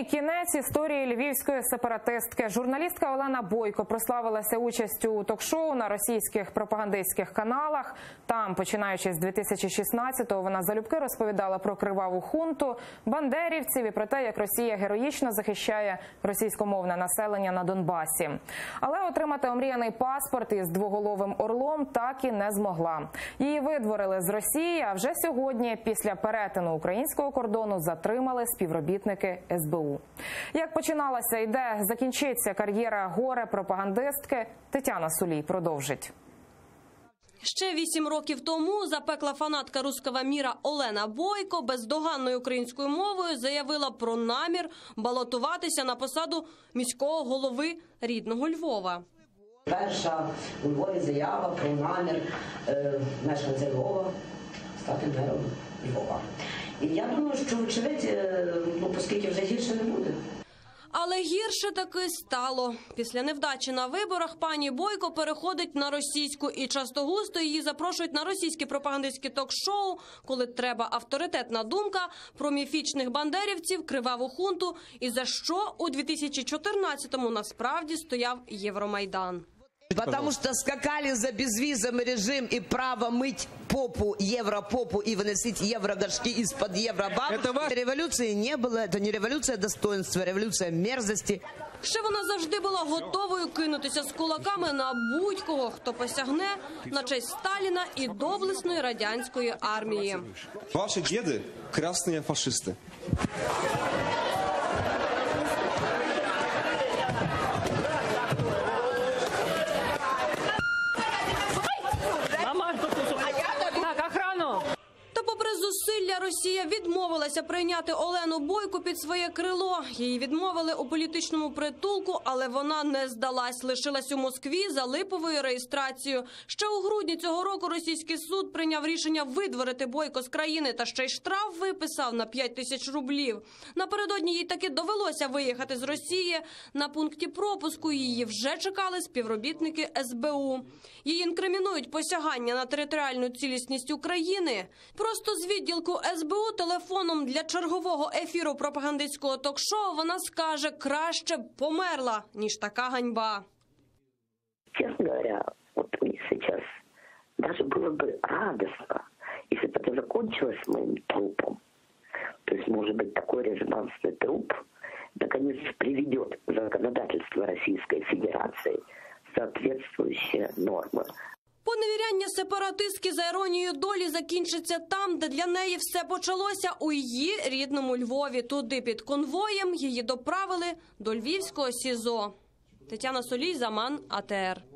і кінець історії львівської сепаратистки. Журналістка Олена Бойко прославилася участю у ток-шоу на російських пропагандистських каналах. Там, починаючи з 2016-го, вона залюбки розповідала про криваву хунту, бандерівців і про те, як Росія героїчно захищає російськомовне населення на Донбасі. Але отримати омріяний паспорт із двоголовим орлом так і не змогла. Її видворили з Росії. А вже сьогодні, після перетину українського кордону, затримали співробітники СБУ. Як починалася і де закінчиться кар'єра горе пропагандистки, Тетяна Сулій продовжить. Ще вісім років тому запекла фанатка руского міра Олена Бойко бездоганною українською мовою заявила про намір балотуватися на посаду міського голови рідного Львова. Перша у Львові заява про намір е, мешканця Львова стати мером Львова. Я думаю, що вочевидь, е, ну оскільки вже гірше не буде. Але гірше таки стало. Після невдачі на виборах пані Бойко переходить на російську і часто густо її запрошують на російські пропагандистські ток-шоу, коли треба авторитетна думка про міфічних бандерівців, криваву хунту і за що у 2014-му насправді стояв Євромайдан. Потому что скакали за безвизовый режим и право мыть попу, европопу и выносить еврогоршки из-под евробаб. Это ваш- Революции не было. Это не революция достоинства, а революция мерзости. Ще вона завжди була готовою кинутися з кулаками на будь-кого, хто посягне на честь Сталіна і доблесної радянської армії. Ваши деды – красные фашисты. Зусилля, Росія відмовилася прийняти Олену Бойку під своє крило. Її відмовили у політичному притулку, але вона не здалась. Лишилась у Москві за липовою реєстрацією. Ще у грудні цього року російський суд прийняв рішення видворити Бойко з країни та ще й штраф виписав на 5 тисяч рублів. Напередодні їй таки довелося виїхати з Росії. На пункті пропуску її вже чекали співробітники СБУ. Її інкримінують посягання на територіальну цілісність України. Просто з відділку СБУ телефоном для чергового ефіру пропагандистського ток-шоу вона скаже краще б померла ніж така ганьба. честно говоря, вот мне сейчас даже было бы радостно, если бы это закончилось моим трупом. То есть, может быть, такой резонансный труп наконец приведет законодательство Российской Федерации в соответствующие нормы. Поневіряння сепаратистки за іронією долі закінчиться там, де для неї все почалося у її рідному Львові. Туди під конвоєм її доправили до львівського СІЗО. Тетяна Солій, Заман, АТР.